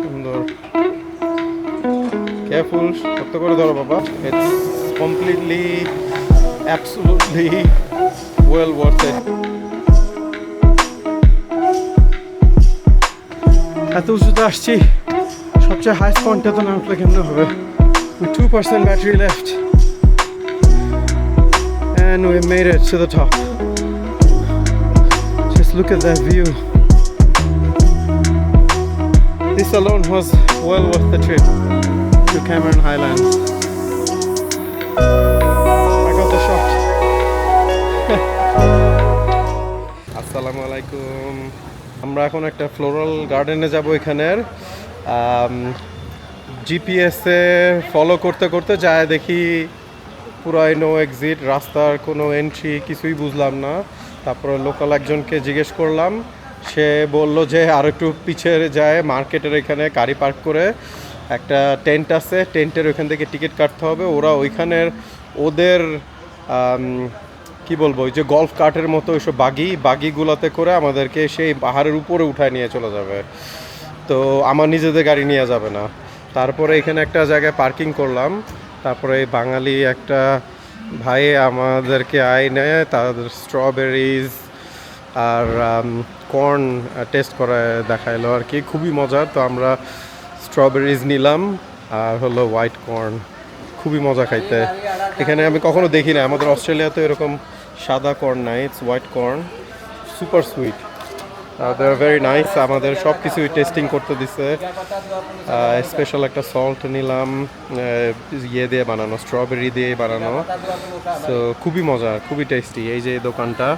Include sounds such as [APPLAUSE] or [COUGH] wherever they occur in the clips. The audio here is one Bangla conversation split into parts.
সুন্দর। কেয়ারফুল বাবা। কমপ্লিটলি অ্যাবসলুটলি ওয়েল ওয়ার্থ এত উঁচুতে আসছি, সবচেয়ে হাইস্ট পয়েন্টে তো না উঠলে কেমন হবে? Two percent battery left and we made it to the top just look at that view this alone was well worth the trip to Cameron Highlands I got the shot আসসালামু আলাইকুম আমরা এখন একটা ফ্লোরাল গার্ডেনে যাব এখানের জিপিএসে ফলো করতে করতে যায় দেখি পুরাই নো এক্সিট রাস্তার কোনো এন্ট্রি কিছুই বুঝলাম না। তারপরে লোকাল একজনকে জিজ্ঞেস করলাম। সে বলল যে আর একটু পিছিয়ে যায় মার্কেটের এখানে গাড়ি পার্ক করে। একটা টেন্ট আছে টেন্টের ওইখান থেকে টিকিট কাটতে হবে। ওরা ওইখানের ওদের কি বলব, ওই যে গলফ কার্টের মতো ওইসব বাগি, বাগিগুলোতে করে আমাদেরকে সেই পাহাড়ের উপরে উঠায় নিয়ে চলে যাবে। তো আমার নিজেদের গাড়ি নিয়ে যাবে না। তারপরে এখানে একটা জায়গায় পার্কিং করলাম। তারপরে বাঙালি একটা ভাই আমাদেরকে আইনে তাদের স্ট্রবেরিজ আর কর্ন টেস্ট করে দেখাইলো আর কি। খুবই মজার তো আমরা স্ট্রবেরিজ নিলাম আর হলো হোয়াইট কর্ন খুবই মজা খাইতে। এখানে আমি কখনো দেখি না আমাদের অস্ট্রেলিয়াতে এরকম সাদা কর্ন নাই it's white corn super sweet they are very nice আমাদের সব কিছুই টেস্টিং করতে দিছে। স্পেশাল একটা সল্ট নিলাম। ইয়ে দিয়ে বানানো স্ট্রবেরি দিয়ে বানানো। তো খুবই মজা, খুবই টেস্টি এই যে দোকানটা।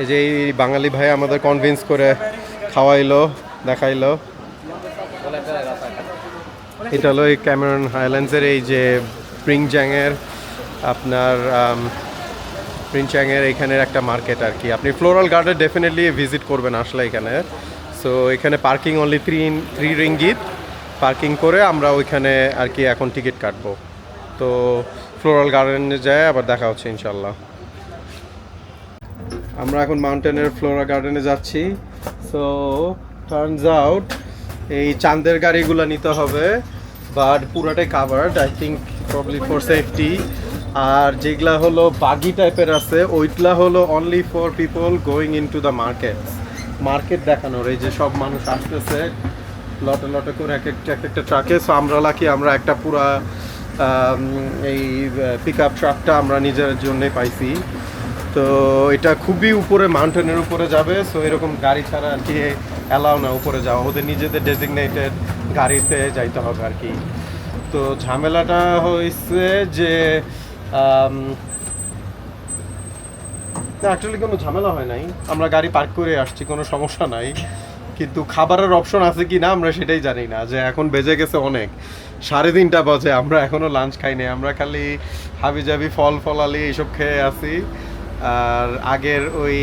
এই যে এই বাঙালি ভাই আমাদের কনভিন্স করে খাওয়াইলো, দেখাইলো। এটা হলো এই ক্যামেরন হাইল্যান্ডসের এই যে প্রিংজ্যাংয়ের আপনার প্রিংচ্যাংয়ের এখানের একটা মার্কেট আর কি আপনি ফ্লোরাল গার্ডেন ডেফিনেটলি ভিজিট করবেন আসলে এখানে। সো এখানে parking only three three ringgit parking করে আমরা ওইখানে আর কি এখন টিকিট কাটবো। তো ফ্লোরাল গার্ডেনে যায়, আবার দেখা হচ্ছে ইনশাল্লাহ আমরা এখন মাউন্টেনের ফ্লোরা গার্ডেনে যাচ্ছি। সো টার্নস আউট এই চাঁদের গাড়িগুলো নিতে হবে বাট পুরাটাই covered I think probably for safety আর যেগুলা হলো বাগি টাইপের আছে, ওইগুলা হলো only for people going in to the market market দেখানোর, এই যে সব মানুষ আসতেছে, লটে লটে করে এক একটা এক একটা ট্রাকে সো আমরা লাকি আমরা একটা পুরা এই পিক আপ ট্রাকটা আমরা নিজের জন্যে পাইছি। তো এটা খুবই উপরে মাউন্টেনের উপরে যাবে। সো এরকম গাড়ি ছাড়া আর কি অ্যালাউ না উপরে যাওয়া। ওদের নিজেদের ডেজিগনেটেড গাড়িতে যাইতে হবে আর কি। তো ঝামেলাটা হয়েছে যে না অ্যাকচুয়ালি কোনো ঝামেলা হয় নাই। আমরা গাড়ি পার্ক করে আসছি, কোনো সমস্যা নাই। কিন্তু খাবারের অপশন আছে কি না, আমরা সেটাই জানি না, যে এখন বেজে গেছে অনেক। সাড়ে তিনটা বাজে, আমরা এখনও লাঞ্চ খাই খাইনি আমরা খালি হাবি জাবি, ফল ফলালি, এইসব খেয়ে আছি। আর আগের ওই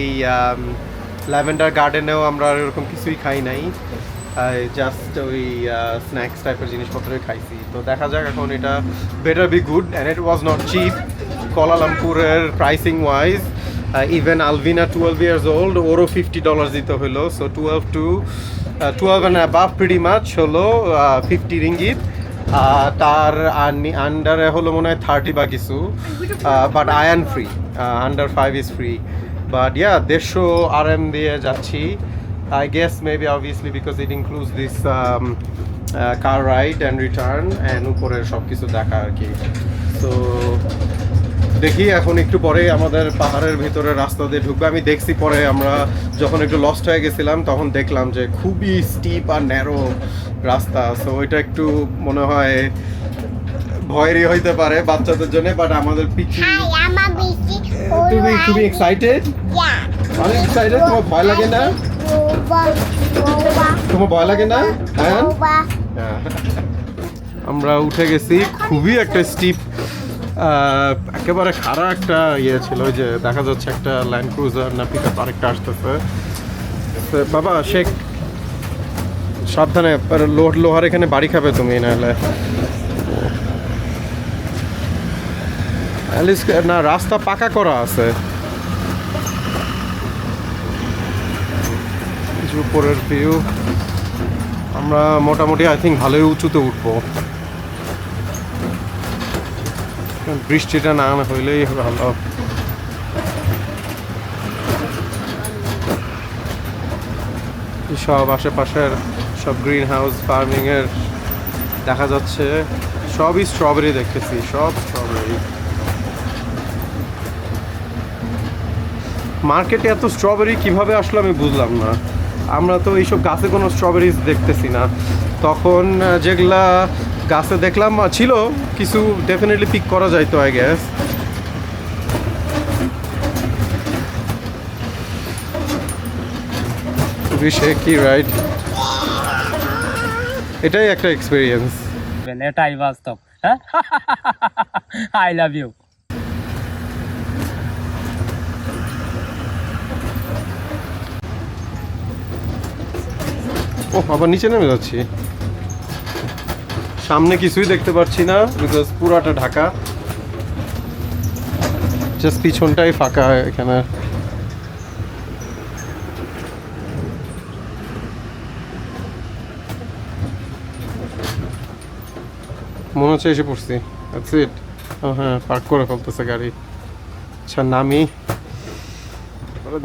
ল্যাভেন্ডার গার্ডেনেও আমরা এরকম কিছুই খাই নাই। জাস্ট ওই স্ন্যাক্স টাইপের জিনিসপত্রই খাইছি। তো দেখা যাক এখন এটা better be good and it was not cheap কলালামপুরের pricing wise even Alvina twelve years old ওরও ফিফটি ডলার দিতে হলো so twelve two twelve and above pretty much হলো ফিফটি রিঙ্গিত তার আন্ডারে হলো মনে হয় থার্টি বা কিছু but Ayan free under five is free but yeah দেড়শো আর এম দিয়ে যাচ্ছি। I guess maybe obviously because it includes this um, uh, car ride and return and উপরের সব কিছু দেখা আর কি তো দেখি এখন একটু পরে আমাদের পাহাড়ের ভিতরে রাস্তা দিয়ে ঢুকবে আমি দেখছি পরে আমরা যখন একটু লস্ট হয়ে গেছিলাম তখন দেখলাম যে খুবই স্টিপ আর ন্যারো রাস্তা সো ওইটা একটু মনে হয় ভয়েরই হইতে পারে বাচ্চাদের জন্য বাট আমাদের পিছু. তুমি খুবই এক্সাইটেড. অনেক এক্সাইটেড তোমার ভয় লাগে না তোমার ভয় লাগে না? হ্যাঁ? আমরা উঠে গেছি। খুবই একটা স্টিপ একেবারে খারাপ একটা ইয়ে ছিল। ওই যে দেখা যাচ্ছে একটা ল্যান্ড ক্রুজার না পিক আপ আরেকটা আসতেছে। বাবা শেখ সাবধানে লোহার লোহার এখানে বাড়ি খাবে তুমি নাহলে। না রাস্তা পাকা করা আছে। এই উপরের ভিউ আমরা মোটামুটি আই থিঙ্ক ভালোই উঁচুতে উঠবো। বৃষ্টিটা না হইলেই ভালো। সব আশেপাশের সব গ্রিন হাউস ফার্মিং এর দেখা যাচ্ছে, সবই স্ট্রবেরি দেখতেছি, সব স্ট্রবেরি মার্কেটে এত স্ট্রবেরি কীভাবে আসলো আমি বুঝলাম না। আমরা তো এইসব গাছে কোনো স্ট্রবেরিজ দেখতেছি না। তখন যেগুলা গাছে দেখলাম ছিল, কিছু ডেফিনেটলি পিক করা যাইতো আই গ্যাস কি রাইট এটাই একটা এক্সপিরিয়েন্স এটাই বাস্তব হ্যাঁ? আই লাভ ইউ ও আবার নিচে নেমে যাচ্ছি। সামনে কিছুই দেখতে পাচ্ছি না বিকজ পুরাটা ঢাকা। জাস্ট পিছনটাই ফাঁকা এখানে। মনে হচ্ছে এসে পড়ছি। ইট ও হ্যাঁ পার্ক করে ফেলতেছে গাড়ি। আচ্ছা নামি।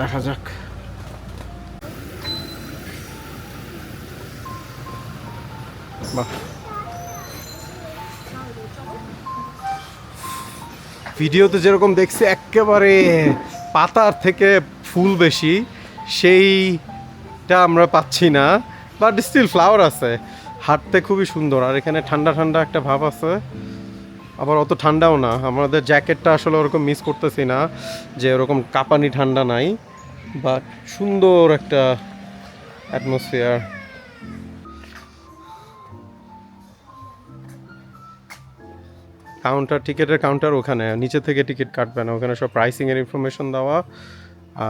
দেখা যাক। বাহ ভিডিওতে যেরকম দেখছি, একেবারে পাতার থেকে ফুল বেশি, সেইটা আমরা পাচ্ছি না বাট স্টিল ফ্লাওয়ার আছে। হাঁটতে খুবই সুন্দর, আর এখানে ঠান্ডা ঠান্ডা একটা ভাব আছে। আবার অত ঠান্ডাও না, আমাদের জ্যাকেটটা আসলে ওরকম মিস করতেছি না, যে ওরকম কাঁপানি ঠান্ডা নাই বাট সুন্দর একটা অ্যাটমসফিয়ার কাউন্টার টিকিটের কাউন্টার ওখানে। নিচে থেকে টিকিট কাটবে না। ওখানে সব প্রাইসিং এর ইনফরমেশন দেওয়া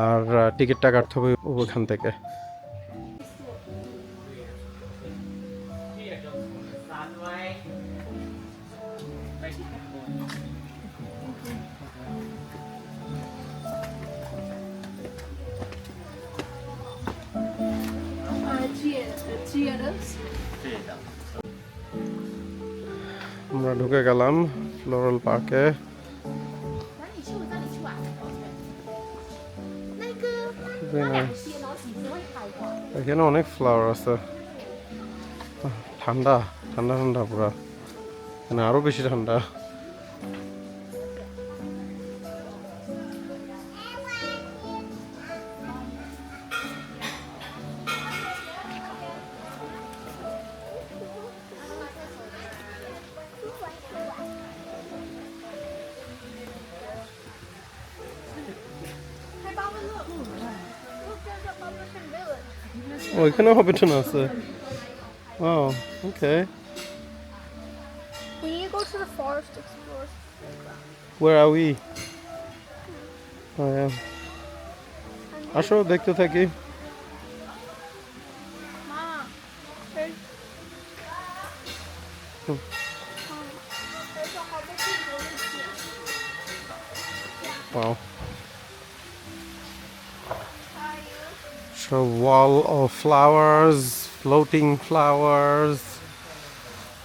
আর টিকিটটা কাটতে হবে ওখান থেকে। আমরা ঢুকে গেলাম। ফ্লোরাল পার্কে এখানে অনেক ফ্লাওয়ার আছে। ঠান্ডা ঠান্ডা ঠান্ডা পুরা। এখানে আরও বেশি ঠান্ডা। ও এখানেও হবে না আছে ও ওকে We need to go to the forest explore. Where are we? Oh, yeah. আসো দেখতে থাকি wall of flowers, floating flowers,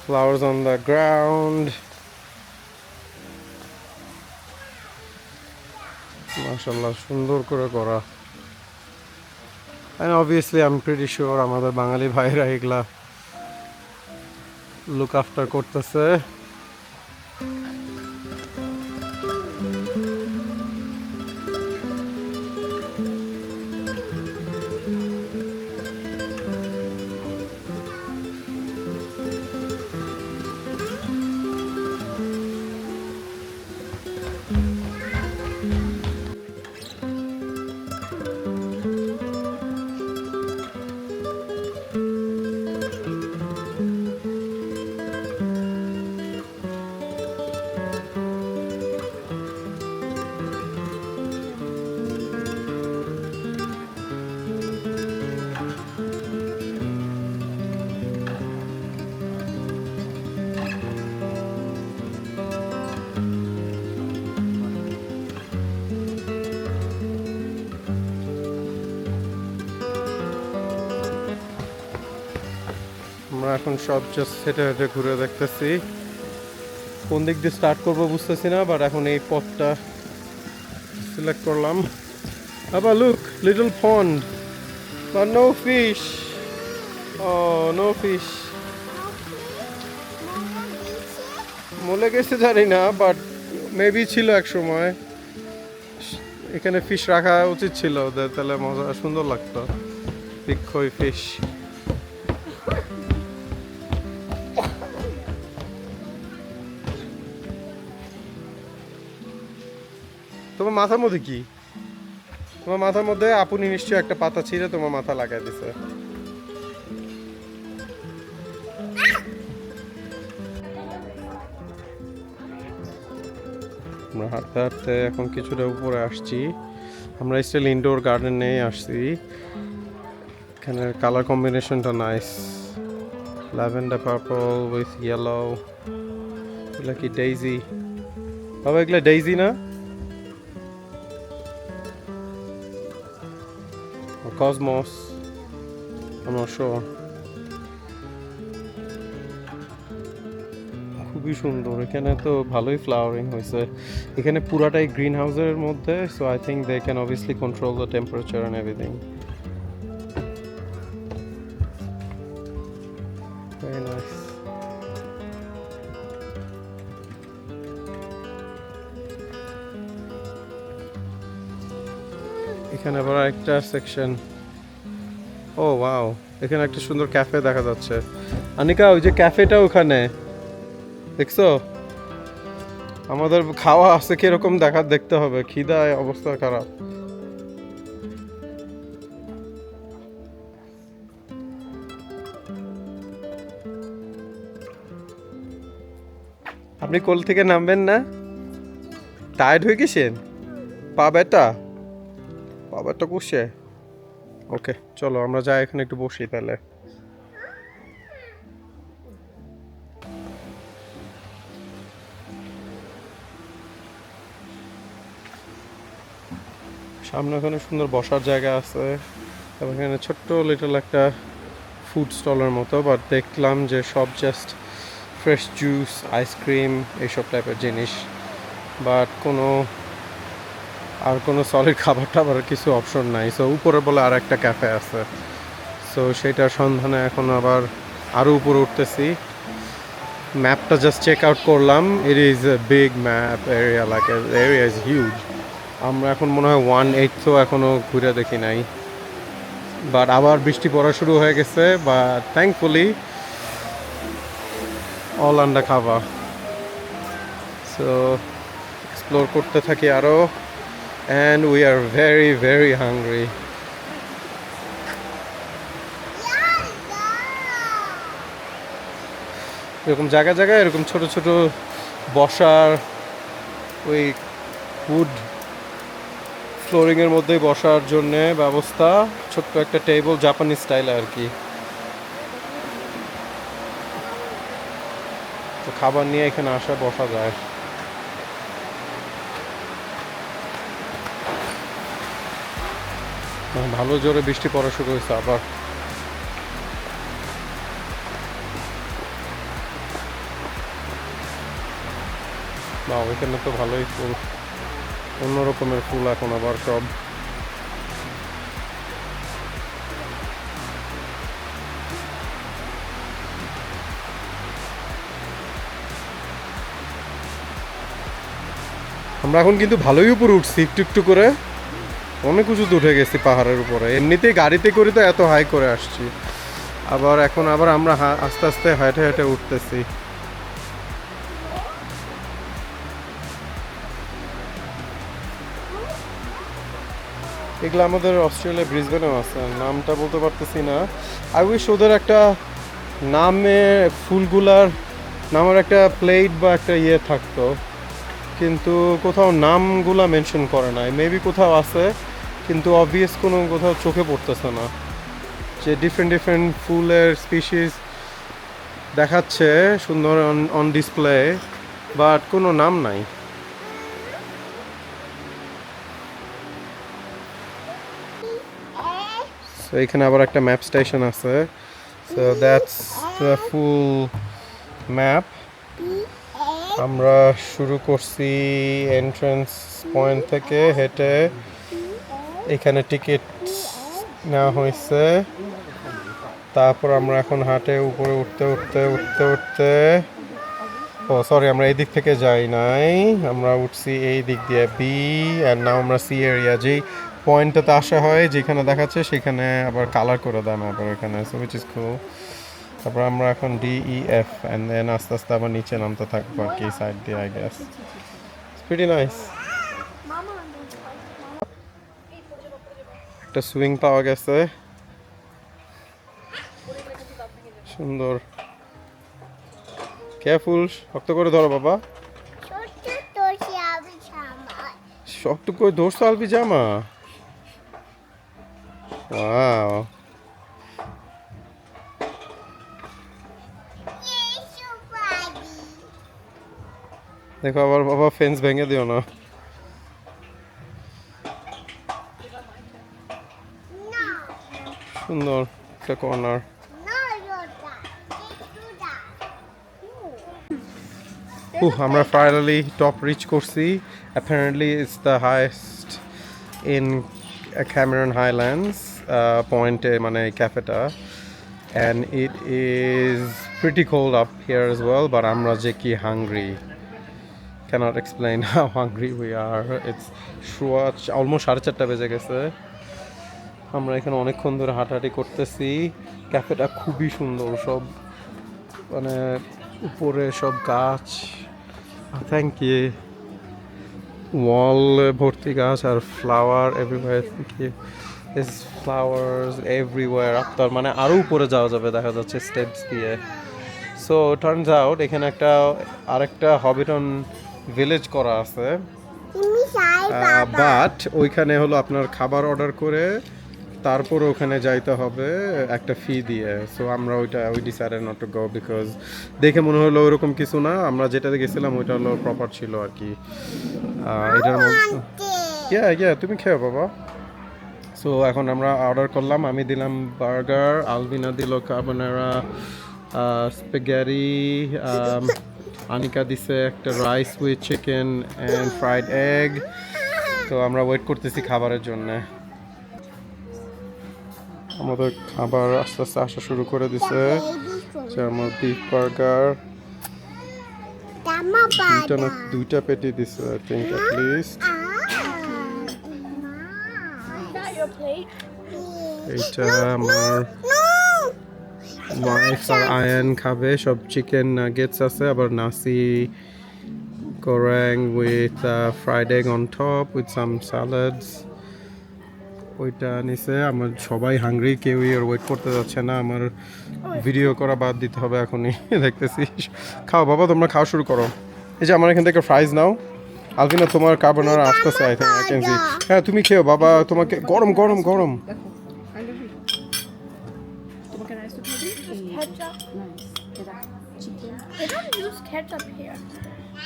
flowers on the ground. মাশাল্লাহ সুন্দর করে করা and obviously I'm pretty sure আমাদের বাঙালি ভাইরা এগুলা লুক আফটার করতেছে এখন সব জাস্ট হেঁটে হেঁটে ঘুরে দেখতেছি। কোন দিক দিয়ে স্টার্ট করব বুঝতেছি না বাট এখন এই পথটা সিলেক্ট করলাম। আবার look little but no fish oh no fish মলে গেছে জানি না বাট মেবি ছিল এক সময়। এখানে ফিশ রাখা উচিত ছিল, ওদের তাহলে মজা, সুন্দর লাগতো। বিক্ষয় ফিশ তোমার মাথার মধ্যে কি? তোমার মাথার মধ্যে আপনি নিশ্চয়ই একটা পাতা ছিঁড়ে তোমার মাথা লাগাই দিছে। আমরা হাঁটতে হাঁটতে এখন কিছুটা উপরে আসছি। আমরা স্টিল ইনডোর গার্ডেনে আসছি। এখানে কালার কম্বিনেশনটা nice lavender purple with yellow এগুলো কি ডেইজি বাবা, এগুলো ডেইজি না? Cosmos I'm not sure. খুবই সুন্দর। এখানে তো ভালোই ফ্লাওয়ারিং হয়েছে। এখানে পুরাটাই গ্রিন হাউসের মধ্যে so I think they can obviously control the temperature and everything section oh wow এখানে একটা সুন্দর ক্যাফে দেখা যাচ্ছে। আনিকা, ওই যে ক্যাফেটা ওখানে। দেখছ? আমাদের খাওয়া আছে কীরকম দেখা, দেখতে হবে। খিদায় অবস্থা খারাপ। আপনি কোল থেকে নামবেন না? টায়ার্ড হয়ে গেছেন? পা ব্যথা? পা ব্যথা করছে ওকে, চলো আমরা যাই এখানে একটু বসি তাহলে। সামনে ওখানে সুন্দর বসার জায়গা আছে এবং এখানে ছোট্ট লিটল একটা ফুড স্টলের মতো বাট দেখলাম যে সব জাস্ট ফ্রেশ জুস আইসক্রিম এইসব টাইপের জিনিস। বাট কোনো আর কোনো সলিড খাবার টাবার কিছু অপশন নাই। সো উপরে বলে আর একটা ক্যাফে আছে। সো সেইটার সন্ধানে এখন আবার আরও উপরে উঠতেছি। ম্যাপটা জাস্ট চেক আউট করলাম। It is a big map area like area is huge আমরা এখন মনে হয় ওয়ান এইটও এখনও ঘুরে দেখি নাই। বাট আবার বৃষ্টি পড়া শুরু হয়ে গেছে বা থ্যাঙ্কফুলি অল আন্ডা খাবার সো এক্সপ্লোর করতে থাকি আরও and we are very very hungry এরকম জায়গা জায়গায় এরকম ছোট ছোট বসার ওই উড ফ্লোরিংয়ের মধ্যে বসার জন্য ব্যবস্থা। ছোট্ট একটা টেবিল জাপানি স্টাইল আর কি। তো খাবার নিয়ে এখানে আসা, বসা যায়। ভালো জোরে বৃষ্টি পড়া শুরু হয়েছে, আবার বা এখানে তো ভালোই ফুল, অন্য রকমের ফুল এখন আবার সব। আমরা এখন কিন্তু ভালোই উপরে উঠছি, একটু একটু করে। অনেক উঁচুতে উঠে গেছি পাহাড়ের উপরে। এমনিতেই গাড়িতে করে তো এত হাই করে আসছি। আবার এখন আবার আমরা আস্তে আস্তে হেঁটে হেঁটে উঠতেছি। এগুলো আমাদের অস্ট্রেলিয়া ব্রিসবেনেও আছে নামটা বলতে পারতেছি না। আই উইশ ওদের একটা নামে ফুলগুলার, নামের একটা প্লেট বা একটা ইয়ে থাকতো। কিন্তু কোথাও নামগুলা মেনশন করে নাই। মেবি কোথাও আছে। কিন্তু অবভিয়াস কোনো কোথাও চোখে পড়তেছে না। যে ডিফারেন্ট ডিফারেন্ট ফুলের স্পিসিস দেখাচ্ছে সুন্দর অন ডিসপ্লে বাট কোনো নাম নাই। সো এখানে আবার একটা ম্যাপ স্টেশন আছে। So that's the full map আমরা শুরু করছি এন্ট্রান্স পয়েন্ট থেকে হেঁটে। এখানে টিকিট নেওয়া হয়েছে। তারপর আমরা এখন হাটে উপরে উঠতে উঠতে উঠতে উঠতে। ও সরি আমরা এই দিক থেকে যাই নাই। আমরা উঠছি এই দিক দিয়ে বি আর নাও আমরা সি এরিয়া যেই পয়েন্টটাতে আসা হয়, যেখানে দেখাচ্ছে, সেখানে আবার কালার করে দেয় আবার এখানে সো উইচ ইজ তারপর আমরা এখন D E F and then আস্তে আস্তে আবার নিচে নামতে থাকব আর কি সাইড দিয়ে আই গেস প্রিটি নাইস মামা একটা সুইং পাওয়া গেছে। সুন্দর। কেয়ারফুল শক্ত করে ধরো বাবা। শক্ত করে ধরছো আলবি জামা? দেখো, আবার বাবা ফেন্স ভেঙে দিও না। সুন্দর একটা কর্নার Uh, আমরা ফাইনালি টপ রিচ করছি. Apparently it's the highest in Cameron Highlands পয়েন্টে মানে ক্যাফেটা and it is pretty cold up here as well but আমরা যে কি hungry cannot explain [LAUGHS] how hungry we are. It's শোয়া অলমোস্ট সাড়ে চারটা বেজে গেছে। আমরা এখানে অনেকক্ষণ ধরে হাঁটাহাঁটি করতেছি। ক্যাফেটা খুবই সুন্দর সব মানে উপরে সব গাছ থ্যাংক ইউ ওয়াল ভর্তি গাছ আর flower everywhere thank you is flowers everywhere আপনার মানে আরও উপরে যাওয়া যাবে দেখা যাচ্ছে স্টেপস দিয়ে। সো টার্নস আউট এখানে একটা আরেকটা হবিটন ভিলেজ করা আছে। বাট ওইখানে হলো আপনার খাবার অর্ডার করে তারপর ওখানে যাইতে হবে একটা ফি দিয়ে। সো আমরা ওইটা ওই decided not to go because দেখে মনে হলো ওইরকম কিছু না। আমরা যেটাতে গেছিলাম ওইটা হলো প্রপার ছিল আর কি। এটার মধ্যে ইয়া ইয়া তুমি খেও বাবা। সো এখন আমরা অর্ডার করলাম। আমি দিলাম বার্গার আলবিনা দিল কার্বোনারা স্পেগ্যারি আনিকা দিছে একটা rice with chicken and fried egg তো আমরা ওয়েট করতেছি খাবারের জন্য। আমাদের খাবার আস্তে আস্তে আসা শুরু করে দিছে। যে আমার বিফ বার্গার দুইটা দুইটা পেটি দিছে আই থিঙ্ক অ্যাট এইটা আমার ওয়াইফ আর আয়ান খাবে। সব চিকেন নাগেটস আছে, আবার nasi goreng with fried egg on top with some salads ওইটা নিছে। আমার সবাই হাংরি কেউই আর ওয়েট করতে যাচ্ছে না। আমার ভিডিও করা বাদ দিতে হবে এখনই [LAUGHS] দেখতেছি। খাও বাবা তোমরা খাওয়া শুরু করো। এই যে আমার এখান থেকে ফ্রাইজ নাও। আলভিনা তোমার কার্বনার আসতেছে I think I can see হ্যাঁ তুমি খেও বাবা তোমাকে গরম গরম গরম.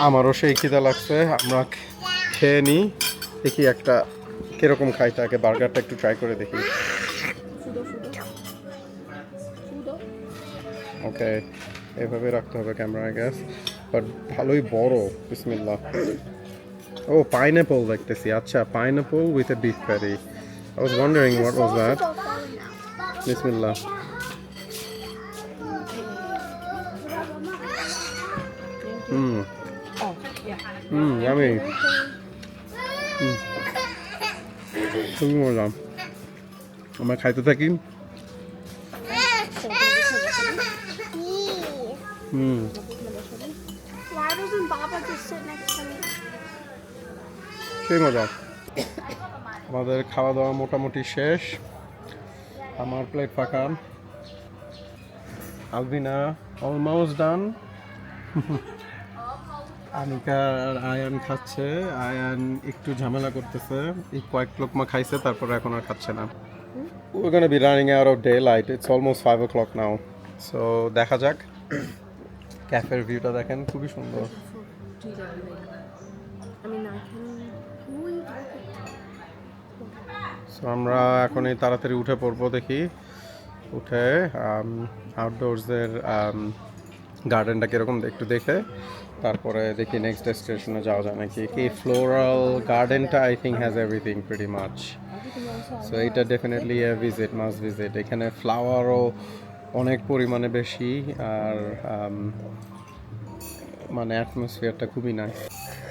আমারও সেই খিদা লাগছে আমরা খেয়ে নিই দেখি একটা কীরকম খাইতে তাকে? বার্গারটা একটু ট্রাই করে দেখি। ওকে এভাবে রাখতে হবে ক্যামেরা গ্যাস বাট ভালোই বড়, বিসমিল্লাহ। ও পাইনঅ্যাপল দেখতেছি। আচ্ছা pineapple with a beef patty I was wondering what was that বিসমিল্লাহ। হুম হুম আমি খুবই মজা আমরা খাইতে থাকি। হুম? সেই মজা। আমাদের খাওয়া দাওয়া মোটামুটি শেষ। আমার প্লেট ফাঁকা। আলবিনা অলমোস্ট ডান আনিকা আর আয়ান খাচ্ছে। আয়ান একটু ঝামেলা করতেছে। এই কয়েক লোকমা খাইছে, তারপর এখন আর খাচ্ছে না। We're gonna be running out of daylight. It's almost 5 o'clock now. So, দেখা যাক। ক্যাফের ভিউটা দেখেন, খুবই সুন্দর। সো আমরা এখন এই তাড়াতাড়ি উঠে পড়ব দেখি। উঠে আউটডোরসের গার্ডেনটা কীরকম, একটু দেখে। তারপরে দেখি নেক্সট ডেস্টিনেশনে যাওয়া যায় নাকি? কি floral গার্ডেনটা I think has everything pretty much so এইটা definitely a visit must visit এখানে ফ্লাওয়ারও অনেক পরিমাণে বেশি আর um, মানে অ্যাটমসফিয়ারটা খুবই নাইস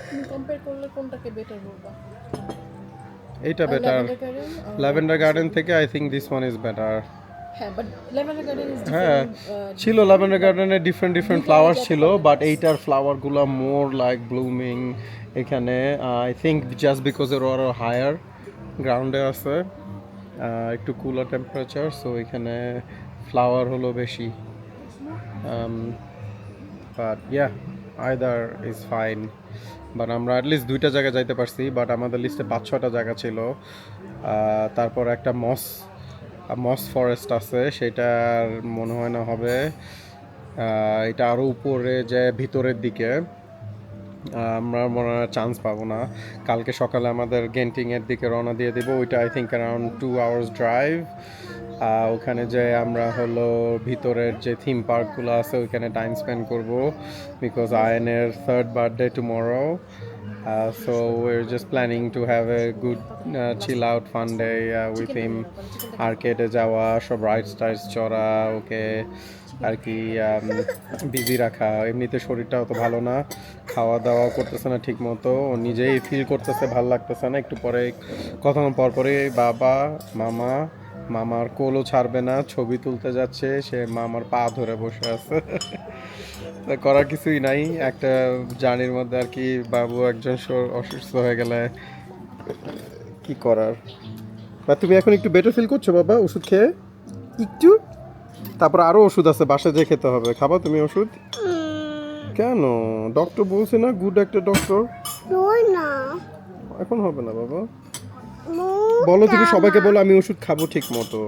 তুমি কম্পেয়ার করলে কোনটাকে বেটার বলবা? এইটা বেটার ল্যাভেন্ডার গার্ডেন থেকে I think this one is better হ্যাঁ গার্ডেন হ্যাঁ ছিল ল্যাভেন্ডার গার্ডেনে ডিফারেন্ট ডিফারেন্ট ফ্লাওয়ার ছিল বাট এইটার ফ্লাওয়ারগুলো মোর লাইক ব্লুমিং এখানে আই থিঙ্ক জাস্ট বিকজ এর আরও হায়ার গ্রাউন্ডে আছে আহ, একটু কুলার টেম্পারেচার সো এখানে ফ্লাওয়ার হলো বেশি। But yeah either is fine but আমরা অ্যাটলিস্ট দুইটা জায়গায় যাইতে পারছি বাট আমাদের লিস্টে পাঁচ ছটা জায়গা ছিল। তারপর একটা মস মস ফরেস্ট আছে, সেটার মনে হয় না হবে। এটা আরও উপরে যে ভিতরের দিকে। আমরা মনে হয় চান্স পাবো না। কালকে সকালে আমাদের গেন্টিংয়ের দিকে রওনা দিয়ে দিব, ওইটা I think around two hours drive ওখানে যে আমরা হলো ভিতরের যে থিম পার্কগুলো আছে, ওইখানে টাইম স্পেন্ড করব। বিকজ আয়নের third birthday tomorrow so we're just planning to have a good uh, chill out fun day uh, with him. আর্কেডে যাওয়া সব রাইডস টাইডস চড়া ওকে আর কি বিজি রাখা। এমনিতে শরীরটা অত ভালো না খাওয়া দাওয়া করতেছে না ঠিক মতো ও নিজেই ফিল করতেছে ভালো লাগতেছে না। একটু পরে কথা পর পরে বাবা মামা মামার কোলও ছাড়বে না ছবি তুলতে যাচ্ছে সে মামার পা ধরে বসে আছে। তা করার কিছুই নাই। একটা জার্নির মধ্যে আর কি বাবু একজন অসুস্থ হয়ে গেলে কি করার? বা তুমি এখন একটু বেটার ফিল করছ বাবা ওষুধ খেয়ে? একটু? তারপর আরও ওষুধ আছে বাসায় যেয়ে খেতে হবে। খাবা তুমি ওষুধ? কেন? ডক্টর বলছে না গুড একটা ডক্টর না। এখন হবে না বাবা। বলো তুমি সবাইকে বলো আমি ওষুধ খাব ঠিক মতো।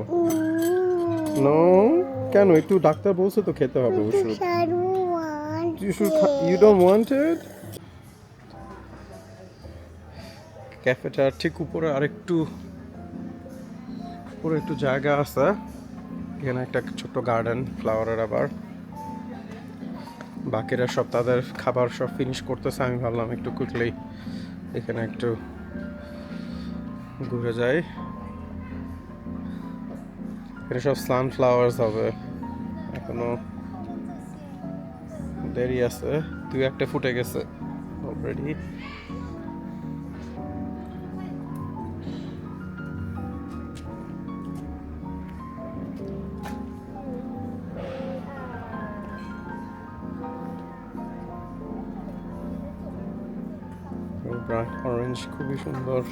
নো কেন? একটু ডাক্তার বলছে তো খেতে হবে ওষুধ। You should. You don't want it. ক্যাফেটার ঠিক উপরে আরেকটু, উপরে একটু জায়গা আছে এখানে একটা ছোট্ট গার্ডেন ফ্লাওয়ারের আবার বাকিরা সব তাদের খাবার সব ফিনিশ করতেছে, আমি ভাবলাম একটু কুইকলি এখানে একটু ঘুরে যাই এখানে সব সানফ্লাওয়ার্স হবে এখনও দেরি আছে দুই একটা ফুটে গেছে অলরেডি অরেঞ্জ খুবই সুন্দর।